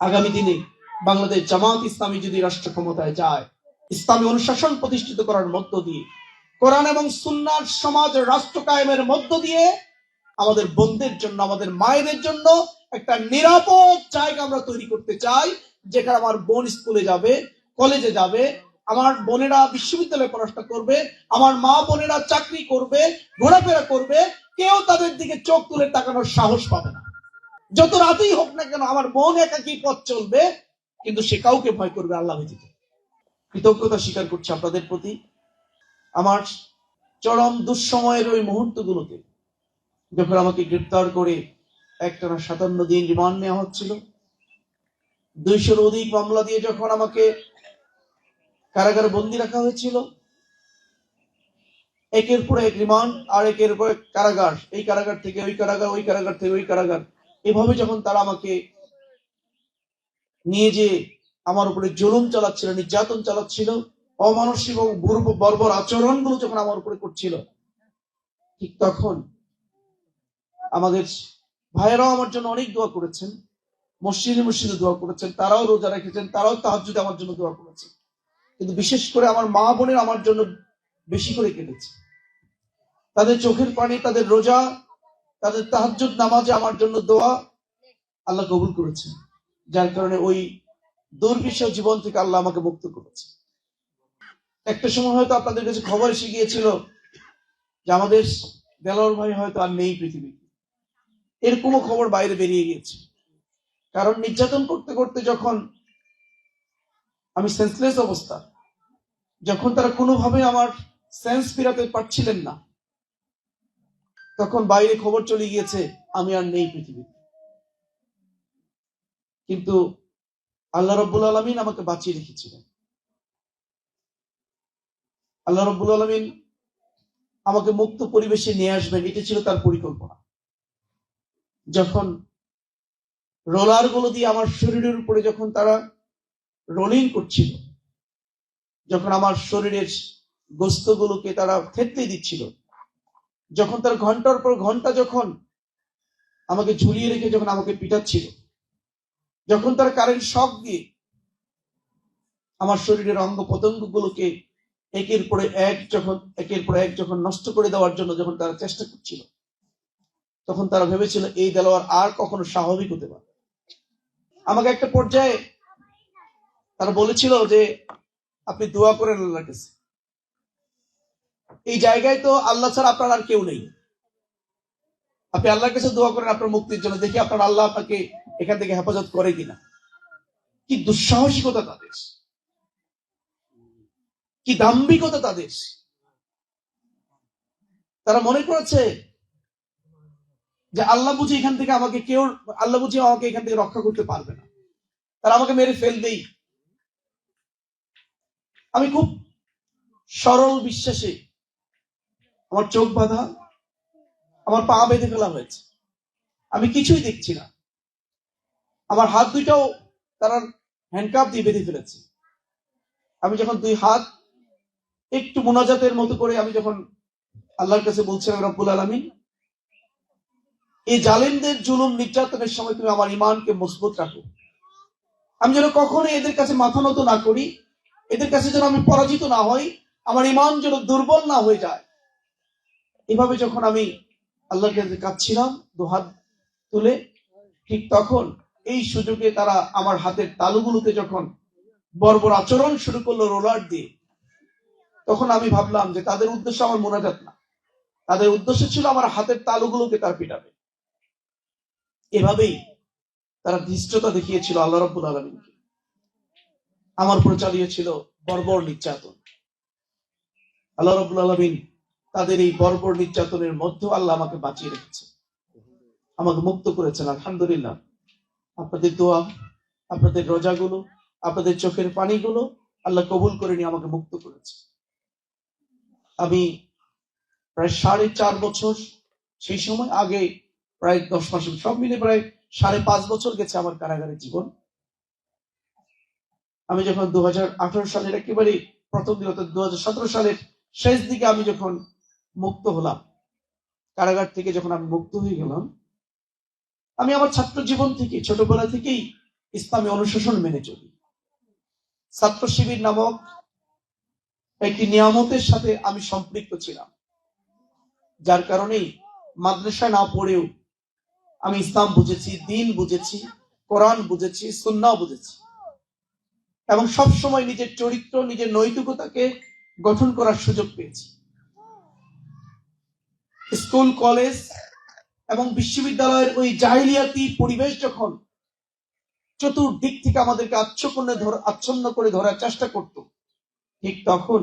আগামী দিনে বাংলাদেশ জামাত ইসলামী যদি রাষ্ট্র ক্ষমতায় যায়, ইসলামী অনুশাসন প্রতিষ্ঠিত করার মধ্য দিয়ে, কোরআন এবং সুন্নার সমাজ রাষ্ট্র কায়েমের মধ্য দিয়ে আমাদের বোনদের জন্য, আমাদের মায়েদের জন্য একটা নিরাপদ জায়গা আমরা তৈরি করতে চাই, যেখানে আমার বোন স্কুলে যাবে কলেজে যাবে, আমার বোনেরা বিশ্ববিদ্যালয়ে পড়াশোনা করবে, আমার মা বোনেরা চাকরি করবে, ঘোরাফেরা করবে, কেউ তাদের দিকে চোখ তুলে তাকানোর সাহস পাবে না। যত রাতেই হোক না কেন, আমার বোন একাকি পথ চলবে, কিন্তু সে কাউকে ভয় করবে আল্লাহ ব্যতীত। কৃতজ্ঞতা স্বীকার করছি আপনাদের প্রতি। আমার চরম দুঃসময়ের ওই মুহূর্তগুলোতে যখন আমাকে গ্রেপ্তার করে একটানা সাতান্ন দিন রিমান্ড নেওয়া হচ্ছিল, দুইশোর অধিক মামলা দিয়ে যখন আমাকে কারাগার বন্দি রাখা হয়েছিল, একের পর এক রিমান্ড আর একের পর কারাগার, এই কারাগার থেকে ওই কারাগার ওই কারাগার থেকে ওই কারাগার। এভাবে যখন তারা আমাকে নিয়ে যে আমার উপরে জুলুম চালাচ্ছিল, নির্যাতন চালাচ্ছিল, অমানসিক এবং বর্ব, বর্বর আচরণগুলো যখন আমার উপরে করছিল, ঠিক তখন আমাদের ভাইয়েরাও আমার জন্য অনেক দোয়া করেছেন, মসজিদে মসজিদে দোয়া করেছেন, তারাও রোজা রেখেছেন, তারাও তাহাজ্জুদে আমার জন্য দোয়া করেছেন। কিন্তু বিশেষ করে আমার মা বোনের আমার জন্য বেশি করে কেটেছে। তাদের চোখের পানি, তাদের রোজা তাদের তাহাজ্জুদ নামাজে আমার জন্য দোয়া আল্লাহ কবুল করেছে যার কারণে ওই দুর্বিষহ জীবন থেকে আল্লাহ আমাকে মুক্ত করেছে। একটা সময় হয়তো আপনাদের কাছে খবর এসে গিয়েছিল যে আমাদের দেলোয়ার ভাই হয়তো আর নেই পৃথিবীতে। এরকমও খবর বাইরে বেরিয়ে গিয়েছে। কারণ নির্যাতন করতে করতে যখন আমি সেন্সলেস অবস্থা, যখন তারা কোনোভাবে আমার সেন্স ফিরাতে পারছিলেন না তখন বাইরে খবর চলে গিয়েছে, আমি আর নেই পৃথিবীতে। কিন্তু আল্লাহ রব্বুল আলমিন আমাকে বাঁচিয়ে রেখেছিলেন। আল্লাহ রব্বুল আলমিন আমাকে মুক্ত পরিবেশে নিয়ে আসবেন, এটা ছিল তার পরিকল্পনা। যখন রোলারগুলো দিয়ে আমার শরীরের উপরে যখন তারা রোলিং করছিল, যখন আমার শরীরের গোস্তগুলোকে তারা থেতলে দিচ্ছিল যখন তার ঘণ্টার পর ঘণ্টা যখন আমাকে ঝুলিয়ে রেখে যখন আমাকে পিটাচ্ছিল, যখন তার কারেন্ট শখ দিয়ে আমার শরীরের অঙ্গ প্রত্যঙ্গ গুলোকে একের পরে এক যখন, একের পরে এক যখন নষ্ট করে দেওয়ার জন্য যখন তারা চেষ্টা করছিল, তখন তারা ভেবেছিল, এই দেলোয়ার আর কখনো স্বাভাবিক হতে পারে আমাকে একটা পর্যায়ে তারা বলেছিল যে, আপনি দোয়া করেন আল্লাহর কাছে। এই জায়গায় তো আল্লাহ ছাড়া আপনার আর কেউ নেই। আপনি আল্লাহর কাছে দোয়া করেন, আপনার মুক্তির জন্য। দেখি আপনার আল্লাহ আপনাকে এখান থেকে হেফাজত করে কিনা। কি দুঃসাহসিকতা তাদের। কি দাম্ভিকতা তাদের। তারা মনে করেছে যে আল্লাহ বুঝি এখান থেকে আমাকে কেউ, আল্লাহ বুঝি আমাকে এখান থেকে রক্ষা করতে পারবে না। তারা আমাকে মেরে ফেলবেই। আমি খুব সরল বিশ্বাসে আমার চোখ বাঁধা, আমার পা বেঁধে ফেলা হয়েছে। আমি কিছুই দেখছি না। আমার হাত দুইটাও তারা হ্যান্ডকাপ দিয়ে বেঁধে ফেলেছে। আমি যখন দুই হাত একটু মোনাজাতের মতো করে আমি যখন আল্লাহর কাছে বলছিলাম, রব্বুল আলমিন, এই জালেমদের জুলুম নির্যাতনের সময় তুমি আমার ইমানকে মজবুত রাখো। আমি যেন কখনো এদের কাছে মাথা নত না করি, এদের কাছে যেন আমি পরাজিত না হই, আমার ইমান যেন দুর্বল না হয়ে যায়। এভাবে যখন আমি আল্লাহর কাছে কাঁদছিলাম, দু হাত তুলে, ঠিক তখন এই সুযোগে তারা আমার হাতের তালুগুলোতে যখন বর্বর আচরণ শুরু করল রোলার দিয়ে, তখন আমি ভাবলাম যে তাদের উদ্দেশ্য আমার মোনাজাত না। তাদের উদ্দেশ্য ছিল আমার হাতের তালুগুলোকে তার পিটাবে। এভাবেই তারা ধৃষ্টতা দেখিয়েছিল আল্লাহ রব্বুল আলমিনকে। আমার উপরে চালিয়েছিল বর্বর নির্যাতন। আল্লাহ রব্বুল আলমিন তাদের এই বর্বর নির্যাতনের মধ্যে আল্লাহ আমাকে বাঁচিয়ে রেখেছে। আমাকে মুক্ত করেছেন, আলহামদুলিল্লাহ। আপনাদের দোয়া, আপনাদের রোজাগুলো, আপনাদের চোখের পানিগুলো আল্লাহ কবুল করে নিয়ে আমাকে মুক্ত করেছে। আমি প্রায় সাড়ে চার বছর সেই সময় আগে প্রায় দশ মাস, সব মিলে প্রায় সাড়ে পাঁচ বছর গেছে আমার কারাগারের জীবন। আমি যখন দু হাজার আঠারো সালের একেবারে প্রথম দিন অর্থাৎ দু হাজার সতেরো সালের শেষ দিকে আমি যখন মুক্ত হলাম। কারাগার থেকে যখন আমি মুক্ত হয়ে গেলাম, আমি আমার ছাত্র জীবন থেকে, ছোটবেলা থেকেই ইসলামী অনুশাসন মেনে চলি। ছাত্র শিবির নামক একটি নিয়ামতের সাথে আমি সম্পৃক্ত ছিলাম, যার কারণেই মাদ্রাসায় না পড়েও আমি ইসলাম বুঝেছি, দিন বুঝেছি, কোরআন বুঝেছি, সুন্নাহ বুঝেছি। এবং সব সময় নিজের চরিত্র, নিজের নৈতিকতাকে গঠন করার সুযোগ পেয়েছি। স্কুল, কলেজ এবং বিশ্ববিদ্যালয়ের ওই জাহিলিয়াতি পরিবেশ যখন চতুর্দিক থেকে আমাদেরকে আচ্ছন্ন আচ্ছন্ন করে ধরার চেষ্টা করত, ঠিক তখন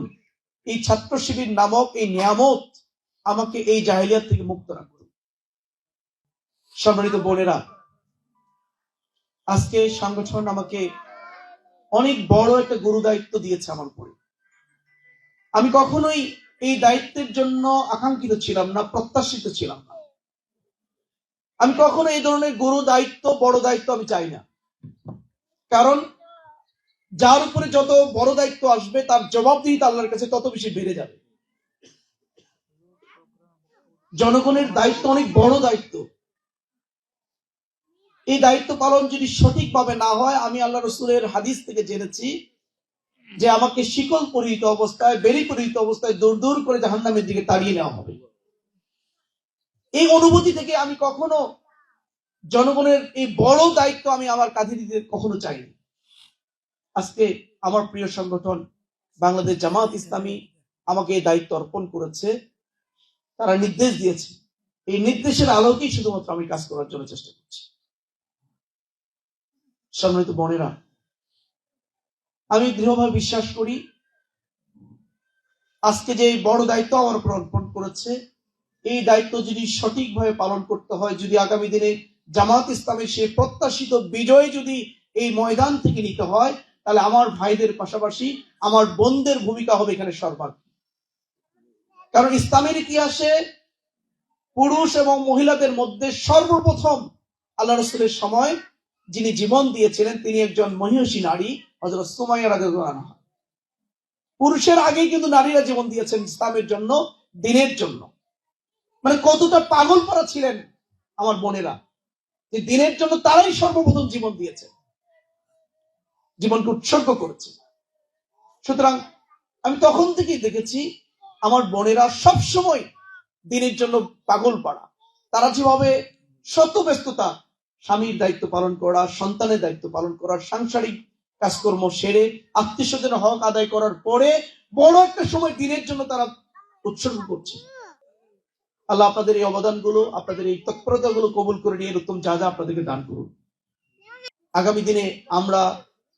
এই ছাত্র শিবির নামক এই নিয়ামত আমাকে এই জাহিলিয়াত থেকে মুক্ত রাখত। সম্মানিত বোনেরা, আজকে সংগঠন আমাকে অনেক বড় একটা গুরু দায়িত্ব দিয়েছে আমার উপরে। আমি কখনোই এই দায়িত্বের জন্য আকাঙ্ক্ষিত ছিলাম না, প্রত্যাশিত ছিলাম না। আমি কখনো এই ধরনের গুরু দায়িত্ব, বড় দায়িত্ব আমি চাই না। কারণ যার উপরে যত বড় দায়িত্ব আসবে, তার জবাবদিহিতা আল্লাহর কাছে তত বেশি বেড়ে যাবে। জনগণের দায়িত্ব অনেক বড় দায়িত্ব। এই দায়িত্ব পালন যদি সঠিকভাবে না হয়, আমি আল্লাহ রসুলের হাদিস থেকে জেনেছি যে আমাকে শিকল পরিহিত অবস্থায় বেরি পরিহিত অবস্থায় দূর দূর করে জাহান্নামের দিকে তাড়িয়ে নেওয়া হবে। এই অনুভূতি থেকে আমি কখনো জনগণের এই বড় দায়িত্ব আমি আমার কাঁধে দিতে কখনো চাইনি। আজকে আমার প্রিয় সংগঠন বাংলাদেশ জামাত ইসলামী আমাকে এই দায়িত্ব অর্পণ করেছে। তারা নির্দেশ দিয়েছে। এই নির্দেশের আলোকেই শুধুমাত্র আমি কাজ করার জন্য চেষ্টা করছি। সম্মানিত বোনেরা আমি দৃঢ়ভাবে বিশ্বাস করি, আজকে যে বড় দায়িত্ব আমার উপর অর্পণ করেছে, এই দায়িত্ব যদি সঠিকভাবে পালন করতে হয়, যদি আগামী দিনে জামাত ইসলামের সে প্রত্যাশিত বিজয় যদি এই ময়দান থেকে নিতে হয়, তাহলে আমার ভাইদের পাশাপাশি আমার বোনদের ভূমিকা হবে এখানে সর্বাধিক। কারণ ইসলামের ইতিহাসে পুরুষ এবং মহিলাদের মধ্যে সর্বপ্রথম আল্লাহ রসুলের সময় যিনি জীবন দিয়েছিলেন, তিনি একজন মহিষী নারী হজরত সুমাইয়া আনহা। পুরুষের আগেই কিন্তু নারীরা জীবন দিয়েছেন ইসলামের জন্য, দিনের জন্য। মানে কতটা পাগল পরা ছিলেন আমার বোনেরা, যে দিনের জন্য তারাই সর্বপ্রথম জীবন দিয়েছে জীবনকে উৎসর্গ করেছে সুতরাং আমি তখন থেকেই দেখেছি, আমার বোনেরা সব সময় দিনের জন্য পাগল পাড়া তারা যেভাবে শত ব্যস্ততা স্বামীর দায়িত্ব পালন করা, সন্তানের দায়িত্ব পালন করা, সাংসারিক কাজকর্ম সেরে আত্মীয় হক আদায় করার পরে বড় একটা সময় দিনের জন্য তারা উৎসর্গ করছে। আল্লাহ আপনাদের এই অবদানগুলো, আপনাদের এই তৎপরতাগুলো কবুল করে নিয়ে উত্তম যা যা আপনাদেরকে দান করুন। আগামী দিনে আমরা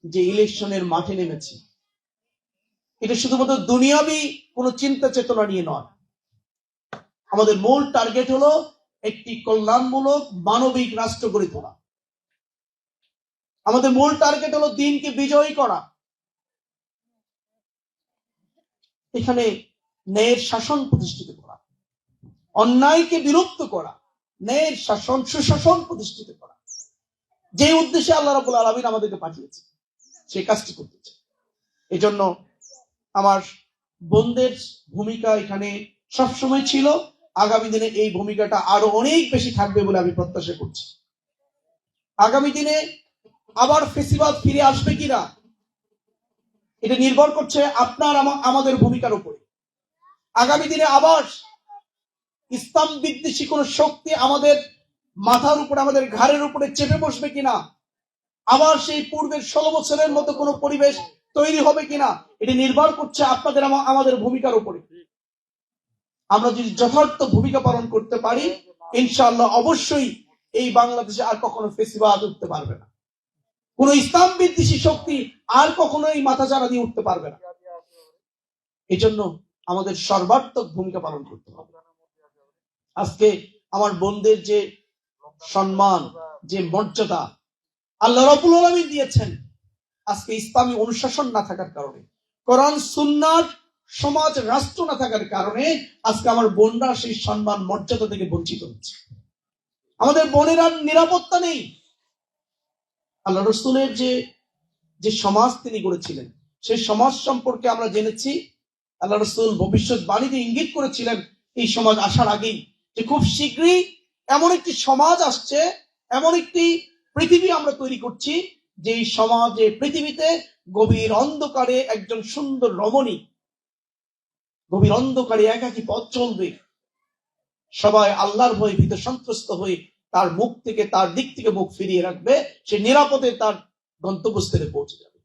যে ইলেকশনের মাঠে নেমেছি, এটা শুধুমাত্র দুনিয়াবি কোনো চিন্তা চেতনা নিয়ে নয়। আমাদের মূল টার্গেট হলো একটি কল্যাণমূলক মানবিক রাষ্ট্র গড়ে তোলা। আমাদের মূল টার্গেট হলো দিনকে বিজয়ী করা। এখানে ন্যায়ের শাসন প্রতিষ্ঠিত করা। অন্যায়কে বিলুপ্ত করা। ন্যায়ের শাসন, সুশাসন প্রতিষ্ঠিত করা। যে উদ্দেশ্যে আল্লাহ রাবুল আলমিন আমাদেরকে পাঠিয়েছে সেই কাজটি করতেছে এই জন্য আমার বোনদের ভূমিকা এখানে সবসময় ছিল। আগামী দিনে এই ভূমিকাটা আরও অনেক বেশি থাকবে বলে আমি প্রত্যাশা করছি। আগামী দিনে আবার ফেসিবাদ ফিরে আসবে কিনা এটা নির্ভর করছে আপনার আমাদের ভূমিকার উপরে। আগামী দিনে আবার ইসলাম বিদ্বেষী কোন শক্তি আমাদের মাথার উপরে, আমাদের ঘাড়ের উপরে চেপে বসবে কিনা আবার সেই পূর্বের ষোলো বছরের মতো কোনো পরিবেশ তৈরি হবে কিনা এটি নির্ভর করছে আপনাদের আমাদের ভূমিকার উপরে। আমরা যদি যথার্থ ভূমিকা পালন করতে পারি, ইনশাআল্লাহ অবশ্যই এই বাংলাদেশে আর কখনো ফেসিবাদ উঠতে পারবে না। কোন ইসলাম বিদ্বেষী শক্তি আর কখনো এই মাথা চারা দিয়ে উঠতে পারবে না। এই জন্য আমাদের সর্বাত্মক ভূমিকা পালন করতে হবে। আজকে আমার বোনদের যে সম্মান, যে মর্যাদা আল্লাহ রবুল আলমী দিয়েছেন, আজকে ইসলামী অনুশাসন না থাকার কারণে। কোরআন সুন্নার সমাজ রাষ্ট্র না থাকার কারণে আজকে আমার বোনরা সেই সম্মান, মর্যাদা থেকে বঞ্চিত হচ্ছে। আমাদের বোনেরা নিরাপত্তা নেই। আল্লাহ রসুলের যে যে সমাজ তিনি গড়েছিলেন সেই সমাজ সম্পর্কে আমরা জেনেছি। আল্লাহ রসুল ভবিষ্যৎ বাণীতে ইঙ্গিত করেছিলেন এই সমাজ আসার আগেই যে খুব শীঘ্রই এমন একটি সমাজ আসছে, এমন একটি পৃথিবী আমরা তৈরি করছি যে সমাজে, পৃথিবীতে গভীর অন্ধকারে একজন সুন্দর রমণী গভীর অন্ধকারে একাকি পথ চলবে। সবাই আল্লাহর ভয়ে ভীত সন্ত্রস্ত হয়ে তার মুখ থেকে, তার দিক থেকে মুখ ফিরিয়ে রাখবে। সে নিরাপদে তার গন্তব্যস্থলে পৌঁছে যাবে।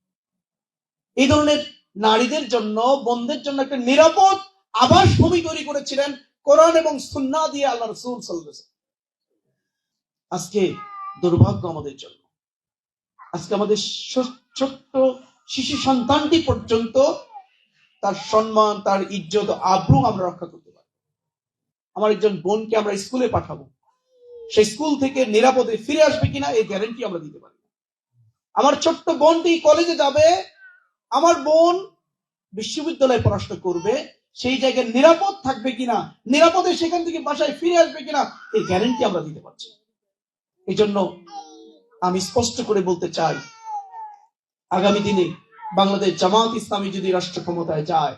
এই ধরনের নারীদের জন্য, বন্ধের জন্য একটা নিরাপদ আবাস ভূমি তৈরি করেছিলেন কোরআন এবং সুন্না দিয়ে আল্লাহ রসুল সাল্লাল্লাহু আজকে দুর্ভাগ্য আমাদের জন্য। আজকে আমাদের ছোট্ট শিশু সন্তানটি পর্যন্ত তার সম্মান, তার ইজ্জত আব্রু আমরা রক্ষা করতে পারি। আমার একজন বোনকে আমরা স্কুলে পাঠাবো। সেই স্কুল থেকে নিরাপদে ফিরে আসবে কিনা এই গ্যারান্টি আমরা দিতে পারি। আমার ছোট্ট বোনটি কলেজে যাবে, আমার বোন বিশ্ববিদ্যালয়ে পড়াশোনা করবে, সেই জায়গায় নিরাপদ থাকবে কিনা, নিরাপদে সেখান থেকে বাসায় ফিরে আসবে কিনা, এই গ্যারান্টি আমরা দিতে পারছি। এই জন্য আমি স্পষ্ট করে বলতে চাই, আগামী দিনে বাংলাদেশ জামাত ইসলামী যদি রাষ্ট্র ক্ষমতায় যায়,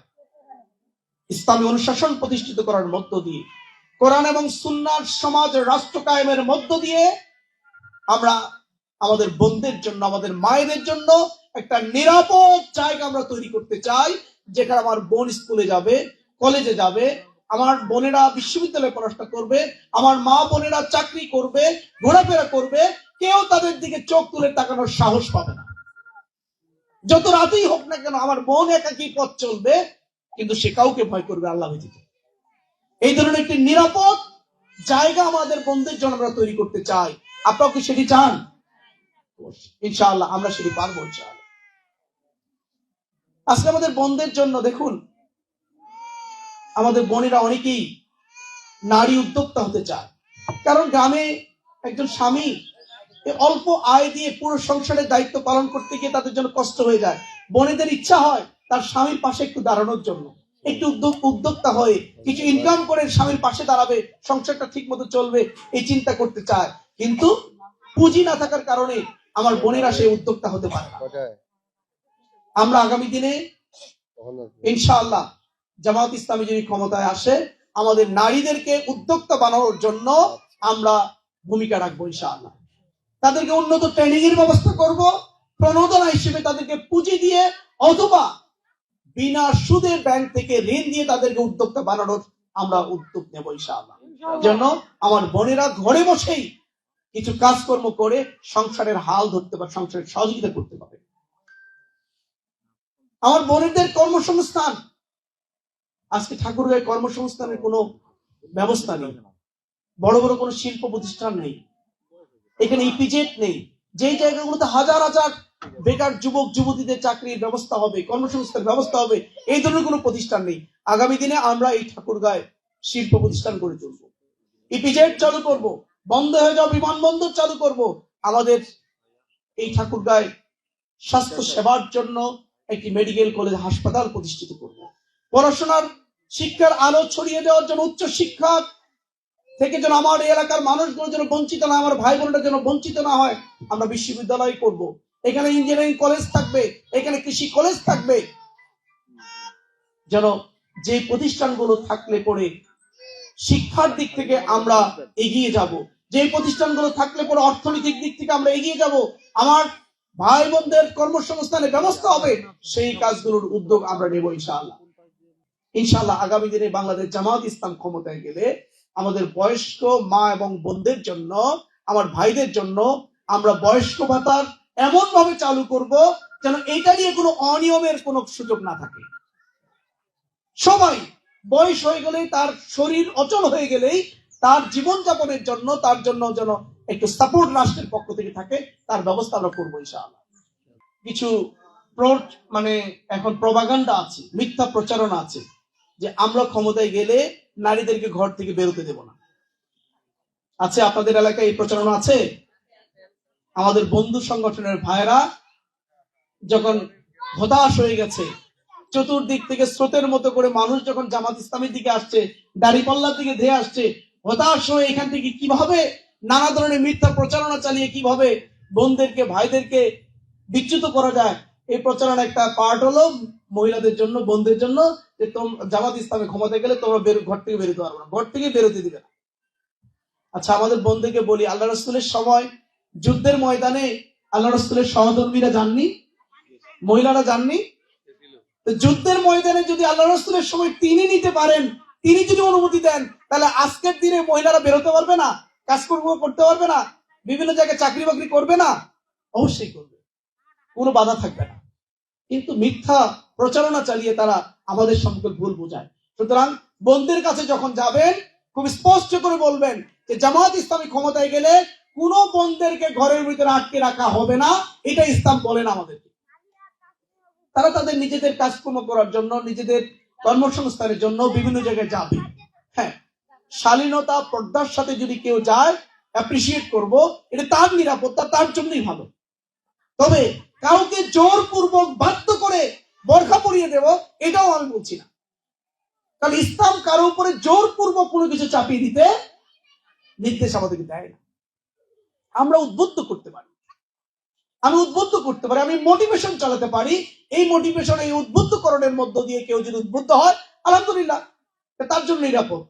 ইসলামী অনুশাসন প্রতিষ্ঠিত করার মধ্য দিয়ে, কোরআন এবং সুন্নার সমাজ রাষ্ট্র কায়েমের মধ্য দিয়ে আমরা আমাদের বোনদের জন্য, আমাদের মায়েদের জন্য একটা নিরাপদ জায়গা আমরা তৈরি করতে চাই, যেখানে আমার বোন স্কুলে যাবে, কলেজে যাবে, আমার বোনেরা বিশ্ববিদ্যালয়ে পড়াশোনা করবে, আমার মা বোনেরা চাকরি করবে, ঘোরাফেরা করবে, কেউ তাদের দিকে চোখ তুলে তাকানোর সাহস পাবে না। যত রাতেই হোক না কেন, আমার বোন একাকি পথ চলবে, কিন্তু সে কাউকে ভয় করবে, আল্লাহ ব্যতীত। এই ধরনের একটি নিরাপদ জায়গা আমাদের বন্ধুদের জন্য আমরা তৈরি করতে চাই। আপনারা কি সেটি চান? ইনশাআল্লাহ, আমরা সেটি পারব আজকে আমাদের বন্ধের জন্য দেখুন, আমাদের বোনেরা অনেকেই নারী উদ্যোক্তা হতে চায়। কারণ গ্রামে একজন স্বামী অল্প আয় দিয়ে পুরো সংসারের দায়িত্ব পালন করতে গিয়ে তাদের জন্য কষ্ট হয়ে যায়। বোনেদের ইচ্ছা হয় তার স্বামীর পাশে একটু দাঁড়ানোর জন্য। একটু উদ্যোগ উদ্যোক্তা হয়ে কিছু ইনকাম করে স্বামীর পাশে দাঁড়াবে সংসারটা ঠিক মতো চলবে এই চিন্তা করতে চায়। কিন্তু পুঁজি না থাকার কারণে আমার বোনেরা সেই উদ্যোক্তা হতে পারে না। আমরা আগামী দিনে ইনশাআল্লাহ জামাত ইসলামী যদি ক্ষমতায় আসে আমাদের নারীদেরকে উদ্যোক্তা বানানোর জন্য আমরা ভূমিকা রাখব ইনশাআল্লাহ। তাদেরকে উন্নত ট্রেনিং এর ব্যবস্থা করব প্রণোদনা হিসেবে তাদেরকে পুঁজি দিয়ে অথবা বিনা সুদে ব্যাংক থেকে ঋণ দিয়ে তাদেরকে উদ্যোক্তা বানানোর আমরা উদ্যোগ নেব ইনশাআল্লাহ। জন্য আমার বোনেরা ঘরে বসেই কিছু কাজকর্ম করে সংসারের হাল ধরতে পারে সংসারের সহযোগিতা করতে পারে। আমার বোনেদের কর্মসংস্থান আজকে ঠাকুরগাঁয় কর্মসংস্থানের কোনো ব্যবস্থা নেই। বড় বড় কোনো শিল্প প্রতিষ্ঠান নেই। এখানে ইপিজেট নেই। যেই জায়গাগুলোতে হাজার হাজার বেকার যুবক যুবতীদের চাকরির ব্যবস্থা হবে কর্মসংস্থানের ব্যবস্থা হবে এই ধরনের কোনো প্রতিষ্ঠান নেই। আগামী দিনে আমরা এই ঠাকুরগাঁয় শিল্প প্রতিষ্ঠান গড়ে তুলব। ইপিজেট চালু করব বন্ধ হয়ে যাওয়া বিমানবন্দর চালু করব। আমাদের এই ঠাকুরগাঁয় স্বাস্থ্য সেবার জন্য একটি মেডিকেল কলেজ হাসপাতাল প্রতিষ্ঠিত করব। পড়াশোনার শিক্ষার আলো ছড়িয়ে দেওয়ার জন্য উচ্চ শিক্ষা থেকে যেন আমার এই এলাকার মানুষগুলো যেন বঞ্চিত না আমার ভাই বোনরা যেন বঞ্চিত না হয়, আমরা বিশ্ববিদ্যালয় করব। এখানে ইঞ্জিনিয়ারিং কলেজ থাকবে, এখানে কৃষি কলেজ থাকবে। যেন যে প্রতিষ্ঠানগুলো থাকলে পরে শিক্ষার দিক থেকে আমরা এগিয়ে যাব। যে প্রতিষ্ঠানগুলো থাকলে পরে অর্থনৈতিক দিক থেকে আমরা এগিয়ে যাব, আমার ভাই বোনদের কর্মসংস্থানের ব্যবস্থা হবে, সেই কাজগুলোর উদ্যোগ আমরা নেব ইনশাআল্লাহ। ইনশাআল্লাহ আগামী দিনে বাংলাদেশ জামাত ইসলাম ক্ষমতায় গেলে আমাদের বয়স্ক মা এবং বোনদের জন্য, আমার ভাইদের জন্য আমরা বয়স্ক ভাতার এমন ভাবে চালু করব যেন এটা নিয়ে কোনো অনিয়মের কোনো সুযোগ না থাকে। সবাই বয়স হয়ে গেলেই, তার শরীর অচল হয়ে গেলেই, তার জীবনযাপনের জন্য, তার জন্য যেন একটু সাপোর্ট রাষ্ট্রের পক্ষ থেকে থাকে, তার ব্যবস্থা আমরা করব ইনশাআল্লাহ। কিছু মানে এখন প্রবাগান্ডা আছে, মিথ্যা প্রচারণা আছে যে আমরা ক্ষমতায় গেলে নারীদেরকে ঘর থেকে বেরোতে দেব না। আছে আপনাদের এলাকায় এই প্রচারণা আছে? আমাদের বন্ধু সংগঠনের ভাইরা যখন হতাশ হয়ে গেছে, চতুর্দিক থেকে স্রোতের মতো করে মানুষ যখন জামাত ইসলামের দিকে আসছে, দাড়িপাল্লার দিকে ধেয়ে আসছে, হতাশ হয়ে এখান থেকে কীভাবে নানা ধরনের মিথ্যা প্রচারণা চালিয়ে কীভাবে বোনদেরকে ভাইদেরকে বিচ্যুত করা যায়, এই প্রচারণা একটা পার্ট হলো মহিলাদের জন্য, বোনদের জন্য যে জামাত ইসলামে ক্ষমতায় গেলে তোমরা ঘর থেকে বেরোতে পারবে না। ঘর থেকে বেরোতে দিবে না। আচ্ছা আমাদের বন্ধুকে বলি, আল্লাহ রসুলের সময়, যুদ্ধের ময়দানে আল্লাহ রসুলের সহধর্মীরা যাননি? মহিলারা যাননি? যুদ্ধের ময়দানে যদি আল্লাহ রসুলের সময় তিনি নিতে পারেন, তিনি যদি অনুমতি দেন, তাহলে আজকের দিনে মহিলারা বেরোতে পারবে না? কাজকর্ম করতে পারবে না? বিভিন্ন জায়গায় চাকরি বাকরি করবে না? অবশ্যই করবে। কোনো বাধা থাকবে না। কিন্তু মিথ্যা প্রচারণা চালিয়ে তারা আমাদের সম্পর্কে ভুল বোঝায়। সুতরাং বন্ধুদের কাছে যখন যাবেন, খুব স্পষ্ট করে বলবেন যে জামাত ইসলামী ক্ষমতায় গেলে কোন বন্ধেরকে ঘরের ভিতরে আটকে রাখা হবে না, এটা ইসলাম বলেন আমাদেরকে। তারা তাদের নিজেদের কাজকর্ম করার জন্য, নিজেদের কর্মসংস্থানের জন্য বিভিন্ন জায়গায় যাবে। হ্যাঁ শালীনতা পর্দার সাথে যদি কেউ যায় অ্যাপ্রিসিয়েট করব, এটা তার নিরাপত্তা, তার জন্যই ভালো। তবে কাউকে জোরপূর্বক বাধ্য করে বরখা পরিয়ে দেব, এটাও আমি বলছি না। কারণ ইসলাম কারও উপরে জোরপূর্বক কোনো কিছু চাপিয়ে দিতে নির্দেশ আমাদেরকে দেয় না। আমরা উদ্বুদ্ধ করতে পারি। আমি উদ্বুদ্ধ করতে পারি, আমি মোটিভেশন চালাতে পারি। এই মোটিভেশন এই উদ্বুদ্ধকরণের মধ্য দিয়ে কেউ যদি উদ্বুদ্ধ হয়, আলহামদুলিল্লাহ তার জন্য নিরাপদ।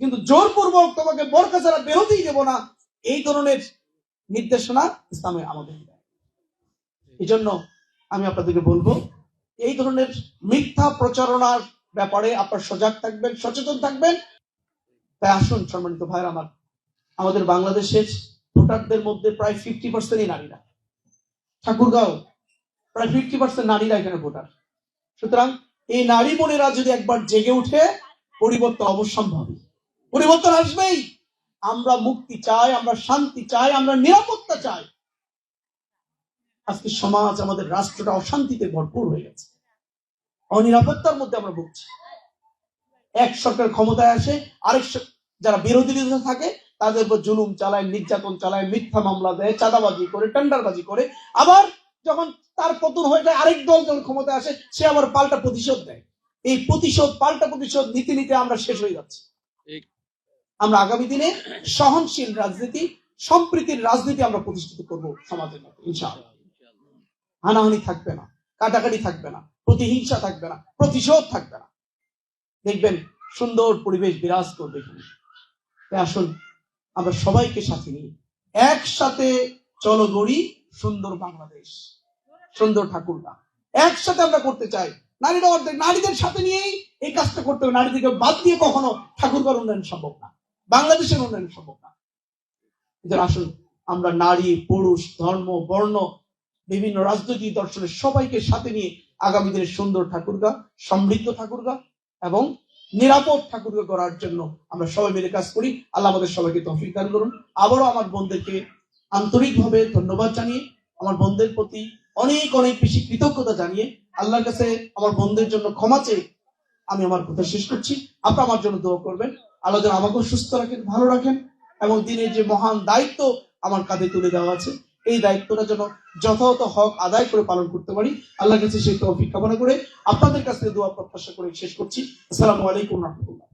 কিন্তু জোরপূর্বক তোমাকে বোরকা ছাড়া বেরোতেই দেবো না, এই ধরনের নির্দেশনা ইসলামে আমাদের দেয় এই জন্য আমি আপনাদেরকে বলব এই ধরনের মিথ্যা প্রচারণার ব্যাপারে আপনার সজাগ থাকবেন, সচেতন থাকবেন। তাই আসুন, সম্মানিত ভাইয়ের, আমার, আমাদের বাংলাদেশের ভোটারদের মধ্যে প্রায় ফিফটি পার্সেন্টই নারীরা। ঠাকুরগাঁও, প্রায় ফিফটি পার্সেন্ট নারীরা এখানে ভোটার। সুতরাং এই নারী বোনেরা যদি একবার জেগে উঠে, পরিবর্তন অবশ্যম্ভাবী। পরিবর্তন আসবেই। আমরা মুক্তি চাই, আমরা শান্তি চাই, আমরা নিরাপত্তা চাই। আজকে সমাজ, আমাদের রাষ্ট্রটা অশান্তিতে ভরপুর হয়ে গেছে। অনিরাপত্তার মধ্যে আমরা ভুগছি। এক সরকার ক্ষমতায় আসে আরেক যারা বিরোধী থাকে তাদের উপর জুলুম চালায় নির্যাতন চালায় মিথ্যা মামলা দেয় চাঁদাবাজি করে টেন্ডারবাজি করে। আবার যখন তার পতন হয়ে যায় আরেক দল যখন ক্ষমতায় আসে সে আবার পাল্টা প্রতিশোধ দেয়। এই প্রতিশোধ পাল্টা প্রতিশোধ নীতি নিতে আমরা শেষ হয়ে যাচ্ছি। আমরা আগামী দিনে সহনশীল রাজনীতি সম্প্রীতির রাজনীতি আমরা প্রতিষ্ঠিত করব সমাজের মধ্যে ইনশাআল্লাহ। হানাহানি থাকবে না কাটাকাটি থাকবে না। প্রতিহিংসা থাকবে না, প্রতিশোধ থাকবে না। দেখবেন সুন্দর পরিবেশ বিরাজ করবে আসুন, আমরা সবাইকে সাথে নিয়ে একসাথে চলো গড়ি সুন্দর বাংলাদেশ, সুন্দর ঠাকুরগা। একসাথে আমরা করতে চাই। নারীরা অর্ধেক, নারীদের সাথে নিয়েই এই কাজটা করতে হবে। নারীদেরকে বাদ দিয়ে কখনো ঠাকুরগার উন্নয়ন সম্ভব না, বাংলাদেশের উন্নয়ন সম্ভব না। আসুন, আমরা নারী, পুরুষ, ধর্ম, বর্ণ, বিভিন্ন রাজনৈতিক দর্শনের সবাইকে সাথে নিয়ে আগামী দিনে সুন্দর ঠাকুরগা, সমৃদ্ধ ঠাকুরগা এবং নিরাপদ ঠাকুরগা করার জন্য আমরা সবাই মিলে কাজ করি। আল্লাহ আমাদের সবাইকে তৌফিক দান করুন। আবারও আমার বোনদেরকে আন্তরিকভাবে ধন্যবাদ জানিয়ে, আমার বোনদের প্রতি অনেক অনেক বেশি কৃতজ্ঞতা জানিয়ে আল্লাহর কাছে আমার বোনদের জন্য ক্ষমা চেয়ে আমি আমার কথা শেষ করছি। আপনারা আমার জন্য দোয়া করবেন। আল্লাহ যেন আমাকেও সুস্থ রাখেন, ভালো রাখেন এবং দিনের যে মহান দায়িত্ব আমার কাঁধে তুলে দেওয়া আছে এই দায়িত্বটা যেন যথাযথ হক আদায় করে পালন করতে পারি। আল্লাহ কাছে সেই তৌফিক কামনা করে আপনাদের কাছ থেকে দোয়া প্রত্যাশা করে শেষ করছি। আসসালামু আলাইকুম রহমতুল্লাহ।